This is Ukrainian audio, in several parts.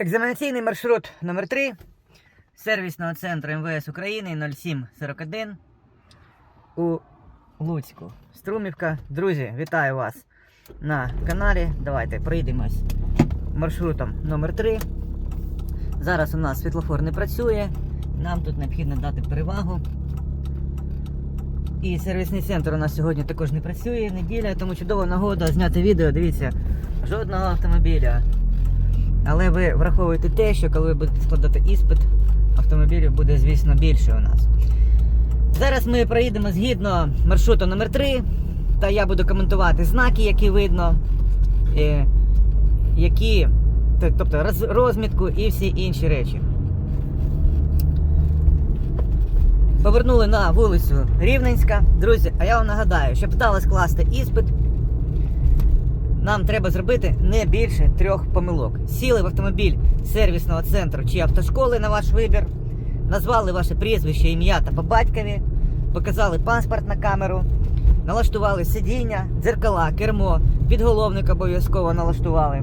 Екзаменаційний маршрут номер 3 сервісного центру МВС України 0741 у Луцьку. Струмівка. Друзі, вітаю вас на каналі. Давайте проїдемось маршрутом номер 3 Зараз у нас світлофор не працює. Нам тут необхідно дати перевагу. І сервісний центр у нас сьогодні також не працює. Неділя, тому чудова нагода зняти відео. Дивіться, жодного автомобіля. Але ви враховуєте те, що коли ви будете складати іспит, автомобілів буде, звісно, більше у нас. Зараз ми проїдемо згідно маршруту номер 3 та я буду коментувати знаки, які видно, е, які, тобто роз- розмітку і всі інші речі. Повернули на вулицю Рівненська. Друзі, а я вам нагадаю, щоб вдало скласти іспит, нам треба зробити не більше трьох помилок. Сіли в автомобіль сервісного центру чи автошколи на ваш вибір, назвали ваше прізвище, ім'я та по батькові, показали паспорт на камеру, налаштували сидіння, дзеркала, кермо, підголовник обов'язково налаштували,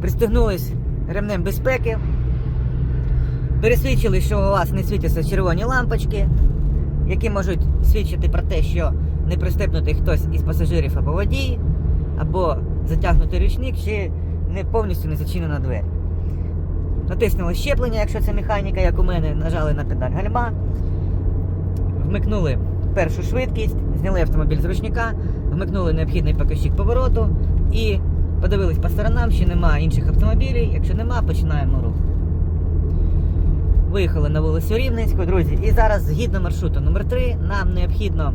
пристегнулись ремнем безпеки, пересвідчили, що у вас не світяться червоні лампочки, які можуть свідчити про те, що не пристебнутий хтось із пасажирів або водій або затягнутий ручник, чи не повністю не зачинена двері. Натиснули щеплення, якщо це механіка, як у мене, нажали на педаль гальма, вмикнули першу швидкість, зняли автомобіль з ручника, вмикнули необхідний показчик повороту і подивились по сторонам, чи нема інших автомобілів. Якщо нема, починаємо рух. Виїхали на вулицю Рівненську, друзі, і зараз згідно маршруту номер 3 нам необхідно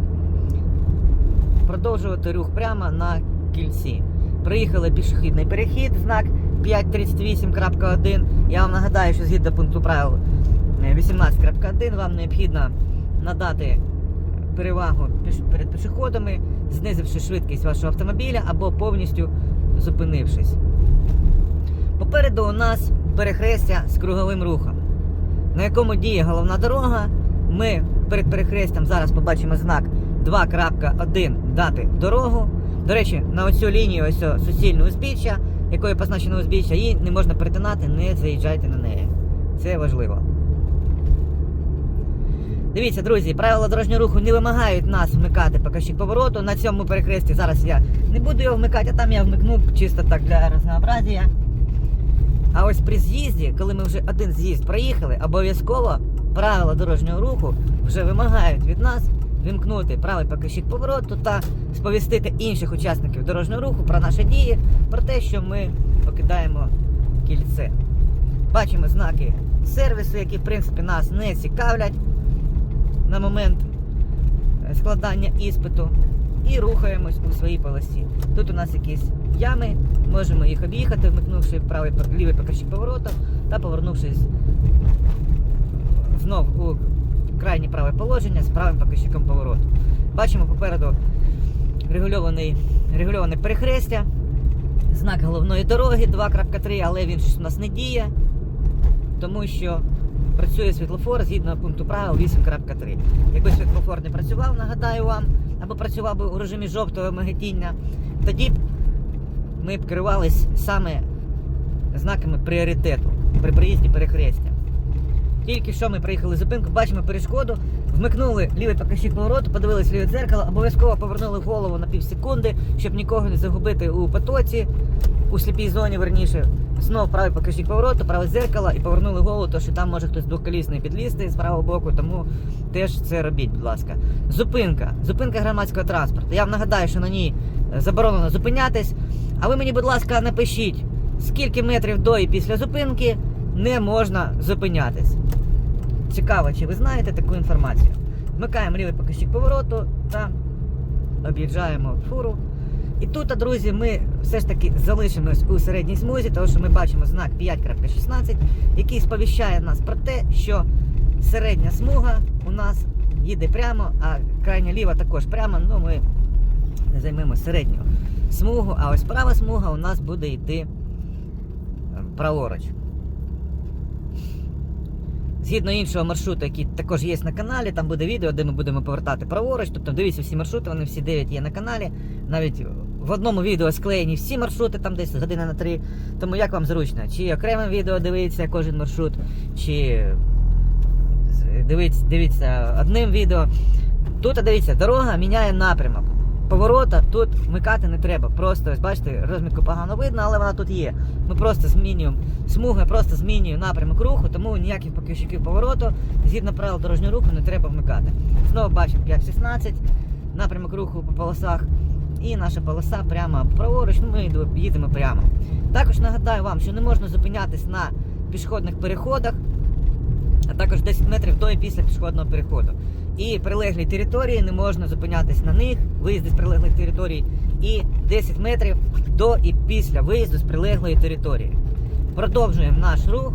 продовжувати рух прямо на кільці. Приїхали пішохідний перехід, знак 538.1. Я вам нагадаю, що згідно пункту правил е, 18.1 вам необхідно надати перевагу перед пішоходами, знизивши швидкість вашого автомобіля або повністю зупинившись. Попереду у нас перехрестя з круговим рухом, на якому діє головна дорога. Ми перед перехрестям зараз побачимо знак 2.1 дати дорогу. До речі, на оцю лінію ось суцільне узбіччя, якою позначено узбіччя, її не можна перетинати, не заїжджайте на неї. Це важливо. Дивіться, друзі, правила дорожнього руху не вимагають нас вмикати показчик повороту. На цьому перехресті зараз я не буду його вмикати, а там я вмикну чисто так для разнообразія. А ось при з'їзді, коли ми вже один з'їзд проїхали, обов'язково правила дорожнього руху вже вимагають від нас вимкнути правий показчик повороту та сповістити інших учасників дорожнього руху про наші дії, про те, що ми покидаємо кільце. Бачимо знаки сервісу, які в принципі нас не цікавлять на момент е, складання іспиту. І рухаємось у своїй полосі. Тут у нас якісь ями, можемо їх об'їхати, вмикнувши правий лівий покажчик повороту та повернувшись знов у крайнє праве положення з правим показчиком повороту. Бачимо попереду регульований, регульоване перехрестя, знак головної дороги 2.3, але він щось у нас не діє, тому що працює світлофор згідно пункту правил 8.3. Якби світлофор не працював, нагадаю вам, або працював би у режимі жовтого миготіння, тоді б ми б керувались саме знаками пріоритету при приїзді перехрестя. Тільки що ми приїхали зупинку, бачимо перешкоду, вмикнули лівий показчик повороту, подивилися ліве дзеркало, обов'язково повернули голову на пів секунди, щоб нікого не загубити у потоці, у сліпій зоні, верніше. Знов правий показчик повороту, праве дзеркало і повернули голову, тому що там може хтось двохколісний підлізти з правого боку, тому теж це робіть, будь ласка. Зупинка. Зупинка громадського транспорту. Я вам нагадаю, що на ній е, заборонено зупинятись. А ви мені, будь ласка, напишіть, скільки метрів до і після зупинки не можна зупинятись. Цікаво, чи ви знаєте таку інформацію. Вмикаємо лівий показчик повороту та об'їжджаємо фуру. І тут, друзі, ми все ж таки залишимось у середній смузі, тому що ми бачимо знак 5.16, який сповіщає нас про те, що середня смуга у нас їде прямо, а крайня ліва також прямо. Ну, ми займемо середню смугу, а ось права смуга у нас буде йти е, праворуч. Згідно іншого маршруту, який також є на каналі, там буде відео, де ми будемо повертати праворуч. Тобто дивіться всі маршрути, вони всі 9 є на каналі. Навіть в одному відео склеєні всі маршрути, там десь година на три. Тому як вам зручно? Чи окремим відео дивитися кожен маршрут, чи дивіться, дивіться одним відео. Тут дивіться, дорога міняє напрямок. Поворота тут вмикати не треба. Просто ось бачите, розмітку погано видно, але вона тут є. Ми просто змінюємо смуги, просто змінюємо напрямок руху, тому ніяких показчиків повороту згідно правил дорожнього руху не треба вмикати. Знову бачимо 5.16, напрямок руху по полосах. І наша полоса прямо праворуч, ну, ми їдемо прямо. Також нагадаю вам, що не можна зупинятись на пішохідних переходах, а також 10 метрів до і після пішохідного переходу. І прилеглі території не можна зупинятись на них, виїзди з прилеглих територій, і 10 метрів до і після виїзду з прилеглої території. Продовжуємо наш рух.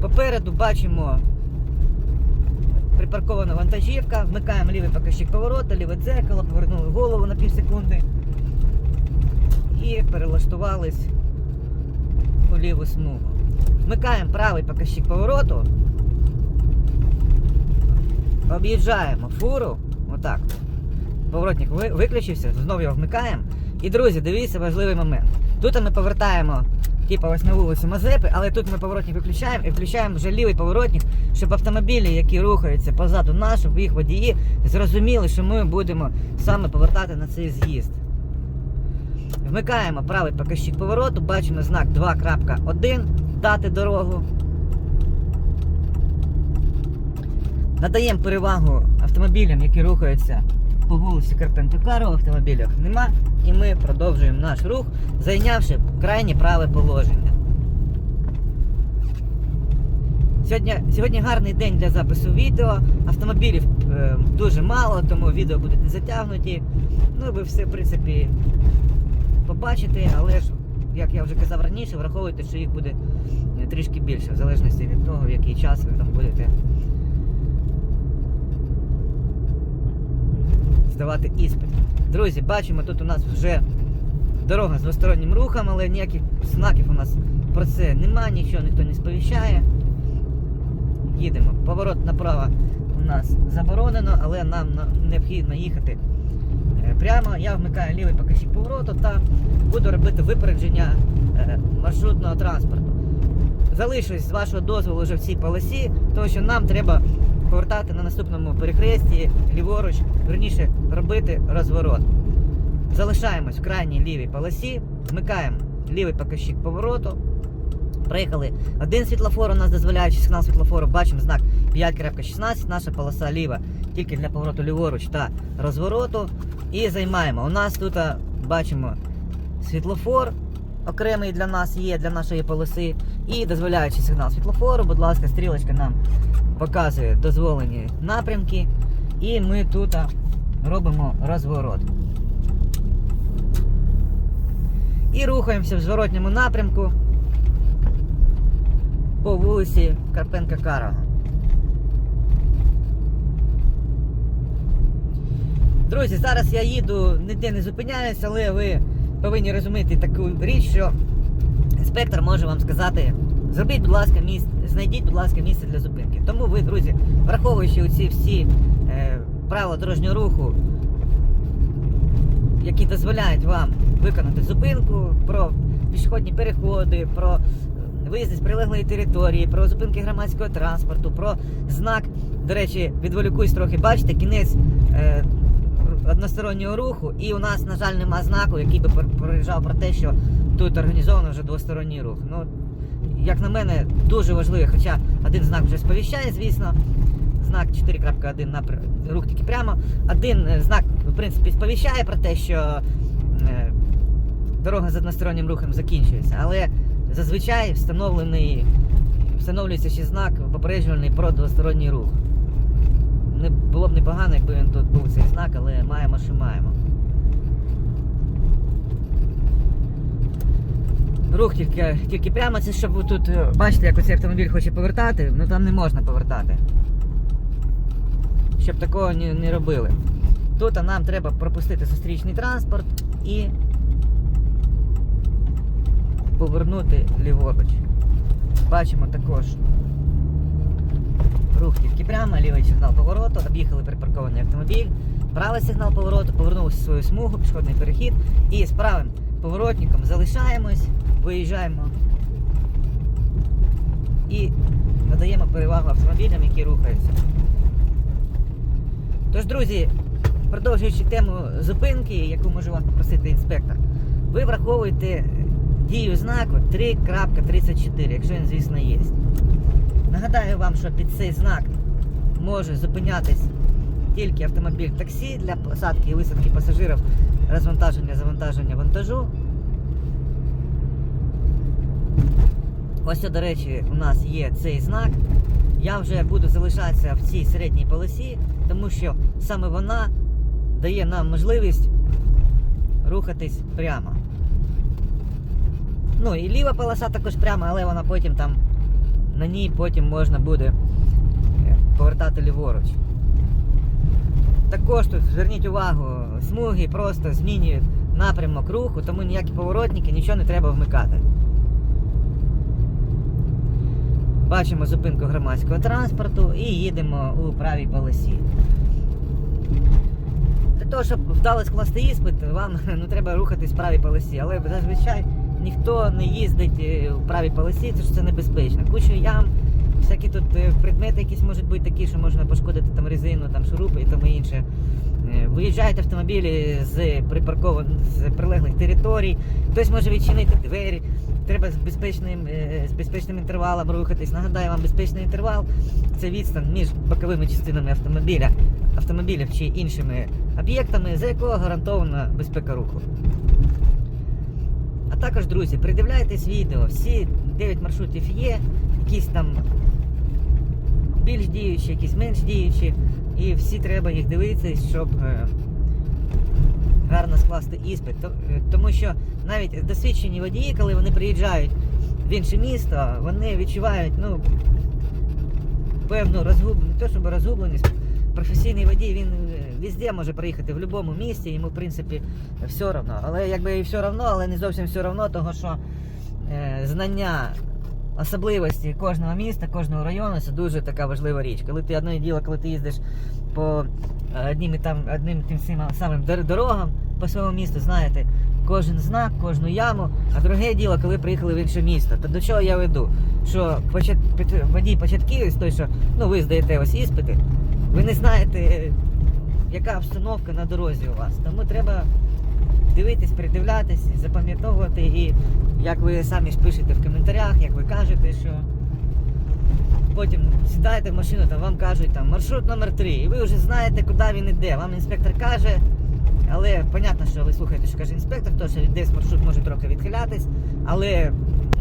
Попереду бачимо припаркована вантажівка, вмикаємо лівий показчик поворота, ліве дзеркало, повернули голову на пів секунди і перелаштувались у ліву смугу. Вмикаємо правий показчик повороту, об'їжджаємо фуру, отак. Поворотник виключився, знову його вмикаємо. І, друзі, дивіться важливий момент. Тут ми повертаємо, типу ось на вулицю Мазепи, але тут ми поворотник виключаємо і включаємо вже лівий поворотник, щоб автомобілі, які рухаються позаду нас, щоб їх водії зрозуміли, що ми будемо саме повертати на цей з'їзд. Вмикаємо правий показчик повороту, бачимо знак 2.1, дати дорогу. Надаємо перевагу автомобілям, які рухаються по вулиці Карпенка Карова, автомобілях нема, і ми продовжуємо наш рух, зайнявши крайнє праве положення. Сьогодні, сьогодні гарний день для запису відео. Автомобілів е, дуже мало, тому відео будуть не затягнуті. Ну, ви все, в принципі, побачите, але ж, як я вже казав раніше, враховуйте, що їх буде е, трішки більше, в залежності від того, в який час ви там будете здавати іспит. Друзі, бачимо, тут у нас вже дорога з двостороннім рухом, але ніяких знаків у нас про це нема, нічого ніхто не сповіщає. Їдемо. Поворот направо у нас заборонено, але нам необхідно їхати е, прямо. Я вмикаю лівий показчик повороту та буду робити випередження е, маршрутного транспорту. Залишусь з вашого дозволу вже в цій полосі, тому що нам треба повертати на наступному перехресті ліворуч, верніше робити розворот. Залишаємось в крайній лівій полосі, вмикаємо лівий показчик повороту. Приїхали один світлофор, у нас дозволяючий сигнал світлофору, бачимо знак 5.16, наша полоса ліва, тільки для повороту ліворуч та розвороту. І займаємо. У нас тут бачимо світлофор, окремий для нас є, для нашої полоси. І дозволяючий сигнал світлофору, будь ласка, стрілочка нам показує дозволені напрямки. І ми тут робимо розворот. І рухаємося в зворотньому напрямку по вулиці Карпенка Карага. Друзі, зараз я їду, ніде не зупиняюсь, але ви повинні розуміти таку річ, що інспектор може вам сказати, зробіть, будь ласка, місце, знайдіть, будь ласка, місце для зупинки. Тому ви, друзі, враховуючи ці всі е, правила дорожнього руху, які дозволяють вам виконати зупинку, про пішохідні переходи, про е, виїзди з прилеглої території, про зупинки громадського транспорту, про знак. До речі, відволікусь трохи, бачите, кінець е, одностороннього руху, і у нас, на жаль, нема знаку, який би попереджав про те, що тут організовано вже двосторонній рух. Ну, як на мене, дуже важливо, хоча один знак вже сповіщає, звісно. Знак 4.1 напр... рух тільки прямо. Один е, знак, в принципі, сповіщає про те, що е, дорога з одностороннім рухом закінчується. Але зазвичай встановлений, встановлюється ще знак попереджувальний про двосторонній рух. Не було б непогано, якби він тут був цей знак, але маємо, що маємо. Рух тільки, тільки прямо, це щоб тут е, бачите, як оцей автомобіль хоче повертати, ну там не можна повертати. Щоб такого не, не робили. Тут нам треба пропустити зустрічний транспорт і повернути ліворуч. Бачимо також рух тільки прямо, лівий сигнал повороту, об'їхали припаркований автомобіль. правий сигнал повороту, повернулися в свою смугу, пішохідний перехід і з правим поворотником залишаємось, виїжджаємо і надаємо перевагу автомобілям, які рухаються. Тож, друзі, продовжуючи тему зупинки, яку може вас попросити інспектор, ви враховуєте дію знаку 3.34, якщо він, звісно, є. Нагадаю вам, що під цей знак може зупинятись тільки автомобіль таксі для посадки і висадки пасажирів, розвантаження, завантаження вантажу. Ось, до речі, у нас є цей знак. Я вже буду залишатися в цій середній полосі, тому що саме вона дає нам можливість рухатись прямо. Ну і ліва полоса також прямо, але вона потім там на ній потім можна буде е, повертати ліворуч. Також тут зверніть увагу, смуги просто змінюють напрямок руху, тому ніякі поворотники, нічого не треба вмикати. Бачимо зупинку громадського транспорту і їдемо у правій полосі. Для того, щоб вдало скласти іспит, вам ну, треба рухатись в правій полосі, але зазвичай ніхто не їздить е, в правій полосі, тому що це небезпечно. Куча ям, всякі тут е, предмети якісь можуть бути такі, що можна пошкодити там резину, там шурупи і тому інше. Е, Виїжджають автомобілі з припаркованих з прилеглих територій, хтось може відчинити двері. Треба з безпечним, з безпечним інтервалом рухатись. Нагадаю вам, безпечний інтервал це відстань між боковими частинами автомобіля, автомобілів чи іншими об'єктами, за якого гарантована безпека руху. А також, друзі, придивляйтесь відео, всі 9 маршрутів є, якісь там більш діючі, якісь менш діючі, і всі треба їх дивитися, щоб е, гарно скласти іспит. Е, Тому що навіть досвідчені водії, коли вони приїжджають в інше місто, вони відчувають ну, певну розгубленість, не то щоб розгубленість. Професійний водій він везде може приїхати в будь-якому місті, йому в принципі все одно. Але якби і все одно, але не зовсім все одно, того що е, знання особливості кожного міста, кожного району це дуже така важлива річ. Коли ти одне діло, коли ти їздиш по е, одним і там одним тим самим, дорогам по своєму місту, знаєте, кожен знак, кожну яму. А друге діло, коли приїхали в інше місто. То до чого я веду? Що почат... водій початківець, той, що ну ви здаєте ось іспити, ви не знаєте, яка обстановка на дорозі у вас. Тому треба дивитись, придивлятись, запам'ятовувати і як ви самі ж пишете в коментарях, як ви кажете, що потім сідаєте в машину, там вам кажуть там маршрут номер 3 і ви вже знаєте, куди він іде. Вам інспектор каже, але понятно, що ви слухаєте, що каже інспектор, то що десь маршрут може трохи відхилятись, але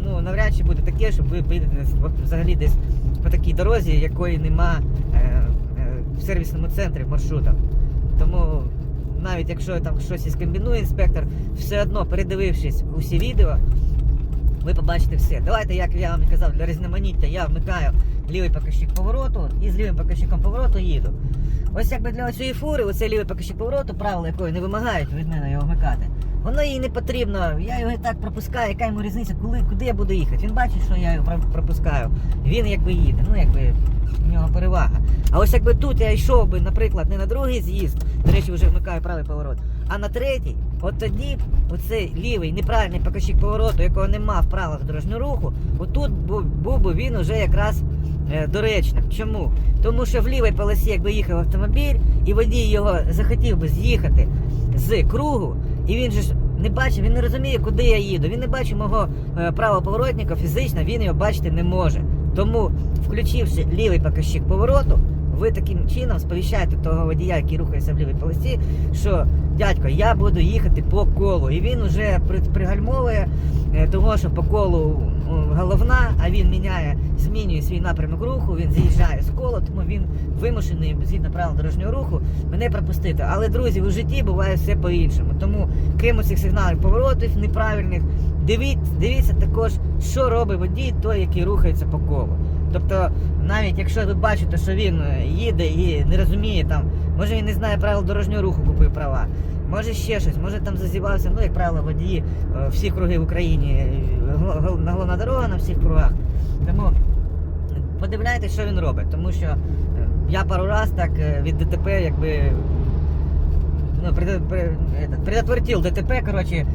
ну, навряд чи буде таке, щоб ви поїдете взагалі десь по такій дорозі, якої нема е, е, в сервісному центрі в маршрутах. Тому навіть якщо там щось і скомбінує інспектор, все одно передивившись усі відео, ви побачите все. Давайте, як я вам казав, для різноманіття я вмикаю лівий показчик повороту і з лівим показчиком повороту їду. Ось якби для цієї фури, оцей лівий показчик повороту, правила якої не вимагають від мене його вмикати. Воно їй не потрібно, я його і так пропускаю, яка йому різниця, коли, куди я буду їхати. Він бачить, що я його про- пропускаю. Він якби їде, ну якби в нього перевага. А ось якби тут я йшов би, наприклад, не на другий з'їзд, до речі, вже вмикаю правий поворот, а на третій, от тоді оцей лівий неправильний показчик повороту, якого нема в правилах дорожнього руху, отут був, був би він уже якраз е, доречним. Чому? Тому що в лівій полосі, якби їхав автомобіль, і водій його захотів би з'їхати з кругу, і він же ж не бачить, він не розуміє, куди я їду. Він не бачить мого е, правого поворотника фізично, він його бачити не може. Тому, включивши лівий показчик повороту, ви таким чином сповіщаєте того водія, який рухається в лівій полосі, що дядько, я буду їхати по колу. І він вже пригальмовує е, того, що по колу головна, а він міняє, змінює свій напрямок руху, він з'їжджає з кола, тому він вимушений згідно правил дорожнього руху мене пропустити. Але друзі, у житті буває все по-іншому. Тому крім цих сигналів поворотів неправильних, дивіться, дивіться також, що робить водій, той, який рухається по колу. Тобто, навіть якщо ви бачите, що він е, їде і не розуміє там, може він не знає правил дорожнього руху, купив права, може ще щось, може там зазівався, ну як правило, водії е, всі круги в Україні, е, головна дорога на всіх кругах. Тому подивляйтесь, що він робить, тому що я пару раз так від ДТП якби ну, пред- предотвратив ДТП, коротше,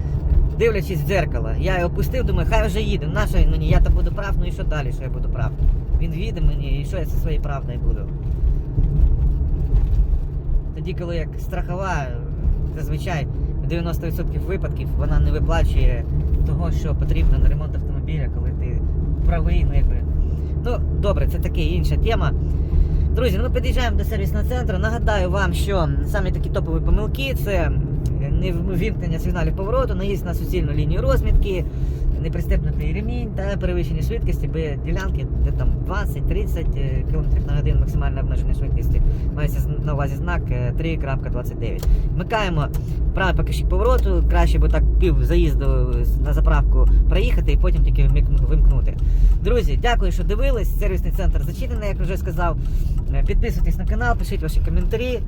дивлячись в дзеркало. Я його пустив, думаю, хай вже їде. На що він мені? Я то буду прав, ну і що далі, що я буду прав? Він їде мені, і що я зі своєю правдою буду? Тоді, коли як страхова, зазвичай в 90% випадків вона не виплачує того, що потрібно на ремонт автомобіля, коли ти правий, ну якби. Ну, добре, це таке інша тема. Друзі, ну під'їжджаємо до сервісного центру. Нагадаю вам, що самі такі топові помилки це невімкнення сигналів повороту, наїзд на суцільну лінію розмітки, непристебнутий ремінь та перевищення швидкості без ділянки, де там 20-30 км на годину максимальне обмеження швидкості. Мається на увазі знак е, 3.29. Вмикаємо правий покажчик повороту, краще бо так пів заїзду на заправку проїхати і потім тільки вимкнути. Друзі, дякую, що дивились. Сервісний центр зачинений, як вже сказав. Е, Підписуйтесь на канал, пишіть ваші коментарі.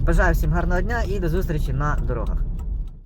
Бажаю всім гарного дня і до зустрічі на дорогах.